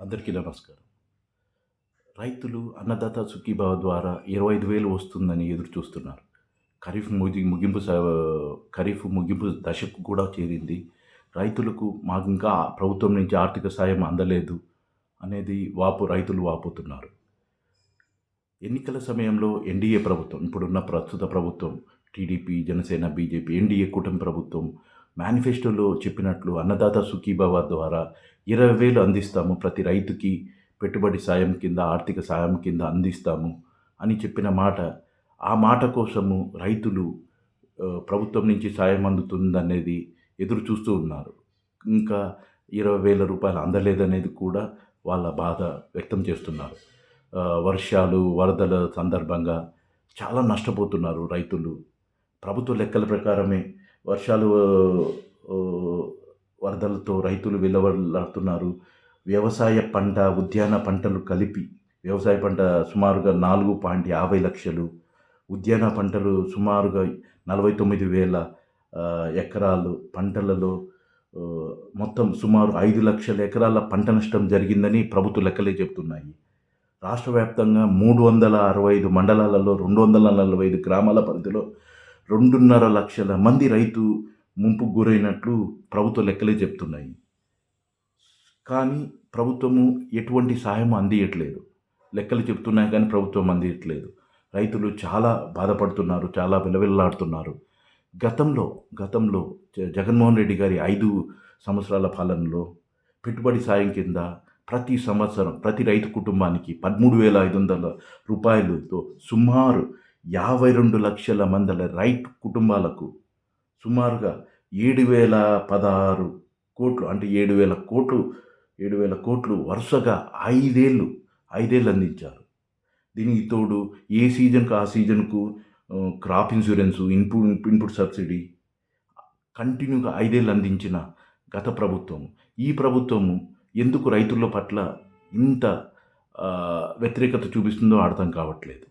అందరికీ నమస్కారం. రైతులు అన్నదాత సుఖీభావ ద్వారా ఇరవై ఐదు వేలు వస్తుందని ఎదురు చూస్తున్నారు. ఖరీఫ్ ముగి ముగింపు స- ఖరీఫ్ ముగింపు దశకు కూడా చేరింది. రైతులకు మాకు ఇంకా ప్రభుత్వం నుంచి ఆర్థిక సాయం అందలేదు అనేది వాపు రైతులు వాపోతున్నారు. ఎన్నికల సమయంలో ఎన్డీఏ ప్రభుత్వం ఇప్పుడున్న ప్రస్తుత ప్రభుత్వం టీడీపీ జనసేన బీజేపీ ఎన్డీఏ కూటమి ప్రభుత్వం మేనిఫెస్టోలో చెప్పినట్లు అన్నదాత సుఖీభవ ద్వారా ఇరవై వేలు అందిస్తాము. ప్రతి రైతుకి పెట్టుబడి సాయం కింద ఆర్థిక సాయం కింద అందిస్తాము అని చెప్పిన మాట. ఆ మాట కోసము రైతులు ప్రభుత్వం నుంచి సాయం అందుతుందనేది ఎదురు చూస్తూ ఉన్నారు. ఇంకా ఇరవై వేల రూపాయలు అందలేదనేది కూడా వాళ్ళ బాధ వ్యక్తం చేస్తున్నారు. వర్షాలు వరదల సందర్భంగా చాలా నష్టపోతున్నారు రైతులు. ప్రభుత్వ లెక్కల ప్రకారమే వర్షాలు వరదలతో రైతులు విలవలాడుతున్నారు వ్యవసాయ పంట ఉద్యాన పంటలు కలిపి వ్యవసాయ పంట సుమారుగా నాలుగు పాయింట్ యాభై లక్షలు. ఉద్యాన పంటలు సుమారుగా నలభై తొమ్మిది వేల ఎకరాలు. పంటలలో మొత్తం సుమారు ఐదు లక్షల ఎకరాల పంట నష్టం జరిగిందని ప్రభుత్వ లెక్కలే చెబుతున్నాయి. రాష్ట్ర వ్యాప్తంగా మూడు వందల అరవై ఐదు మండలాలలో రెండు వందల నలభై ఐదు గ్రామాల పరిధిలో రెండున్నర లక్షల మంది రైతు ముంపుకు గురైనట్లు ప్రభుత్వ లెక్కలే చెప్తున్నాయి. కానీ ప్రభుత్వము ఎటువంటి సహాయం అందియట్లేదు. లెక్కలు చెప్తున్నాయి కానీ ప్రభుత్వం అందియట్లేదు. రైతులు చాలా బాధపడుతున్నారు చాలా విలవిల్లాడుతున్నారు. గతంలో గతంలో జ- జగన్మోహన్ రెడ్డి గారి ఐదు సంవత్సరాల పాలనలో పెట్టుబడి సాయం కింద ప్రతి సంవత్సరం ప్రతి రైతు కుటుంబానికి పదమూడు వేల ఐదు వందల రూపాయలతో సుమారు యాభై రెండు లక్షల మందల రైట్ కుటుంబాలకు సుమారుగా ఏడు వేల పదహారు కోట్లు అంటే ఏడు వేల కోట్లు ఏడు వేల కోట్లు వరుసగా ఐదేళ్ళు ఐదేళ్ళు అందించారు. దీనికి తోడు ఏ సీజన్కు ఆ సీజన్కు crop insurance input input subsidy కంటిన్యూగా ఐదేళ్ళు అందించిన గత ప్రభుత్వం. ఈ ప్రభుత్వము ఎందుకు రైతుల పట్ల ఇంత వ్యతిరేకత చూపిస్తుందో అర్థం కావట్లేదు.